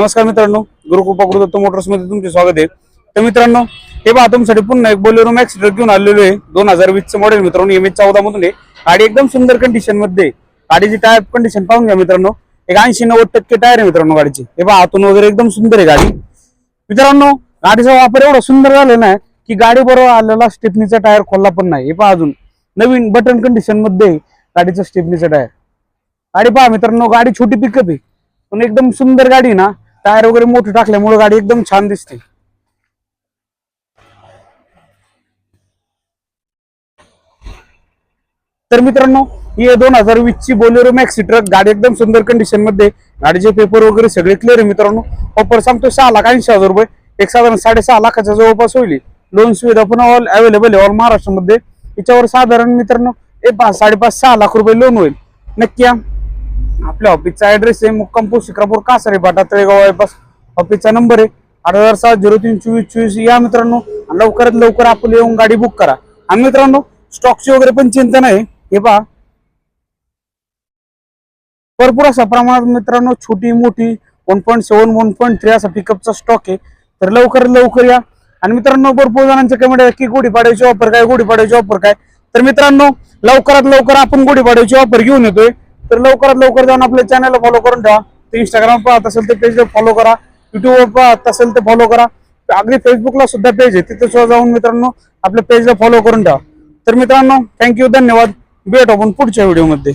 नमस्कार मित्रांनो गुरुकृपा दत्त मोटर्समध्ये तुमचे स्वागत आहे. तर मित्रांनो हे पहा तुमच्यासाठी पुन्हा एक बोलेरो मॅक्स ट्रक घेऊन आलेलो आहे. दोन हजार वीस चं मॉडेल मित्रांनो एम एच चौदा मधून आहे. गाडी एकदम सुंदर कंडिशनमध्ये गाडीची टायर कंडिशन पाहून घ्या मित्रांनो. एक ऐंशी नव्वद टक्के टायर आहे मित्रांनो गाडीची. हे पहा आतून वगैरे एकदम सुंदर आहे गाडी. मित्रांनो गाडीचा वापर एवढा सुंदर झालेला ना की गाडी बरोबर आलेला स्टेपनीचा टायर खोलला पण नाही. हे पहा अजून. नवीन बटन कंडिशनमध्ये गाडीचा स्टेपनीचा टायर गाडी पहा मित्रांनो गाडी छोटी पिकअप आहे. पण एकदम सुंदर गाडी आहे ना. टायर वगैरे मोठं टाकल्यामुळे गाडी एकदम छान दिसते. तर मित्रांनो ही दोन हजार वीस ची बोलेरो मॅक्सी ट्रक गाडी एकदम सुंदर कंडिशनमध्ये गाडीचे पेपर वगैरे सगळे क्लिअर आहे मित्रांनो. ऑफर सांगतो सहा लाख ऐंशी हजार रुपये. एक साधारण साडेसहा लाखाच्या जवळपास होईल लोन सुविधा पण ऑल अवेलेबल आहे ऑल महाराष्ट्रामध्ये. याच्यावर साधारण मित्रांनो एक पाच साडेपाच सहा लाख रुपये लोन होईल. नक्की या आपल्या ऑफिसचा ऍड्रेस आहे मुक्कामपूर शिक्रापूर कासारे बाटा तळेगाव बायपास ऑफिसचा नंबर आहे. आठ हजार सात झिरो तीन चोवीस चोवीस. या मित्रांनो लवकरात लवकर आपण येऊन गाडी बुक करा. आणि मित्रांनो स्टॉकची वगैरे पण चिंता नाही. हे पहा. भरपूर अशा प्रमाणात मित्रांनो छोटी मोठी one point seven one point three असा पिकअपचा स्टॉक आहे. तर लवकर लवकर या. आणि मित्रांनो भरपूर जणांचे कमेंट आहे की गुढीपाड्याची ऑफर काय गुढीपाड्याची ऑफर काय? तर मित्रांनो लवकरात लवकर आपण गुढीपाड्याची ऑफर घेऊन येतोय. तर लवकरात लवकर जाऊन आपल्या चॅनलला फॉलो करून ठेवा. ते इंस्टाग्राम पाहत असेल तर पेजला फॉलो करा. युट्यूबवर पाहत असेल तर फॉलो करा. अगदी फेसबुकला सुद्धा पेज आहे. तिथे सुद्धा जाऊन मित्रांनो आपल्या पेजला फॉलो करून ठेवा. तर मित्रांनो थँक्यू धन्यवाद. भेट आपण पुढच्या व्हिडिओमध्ये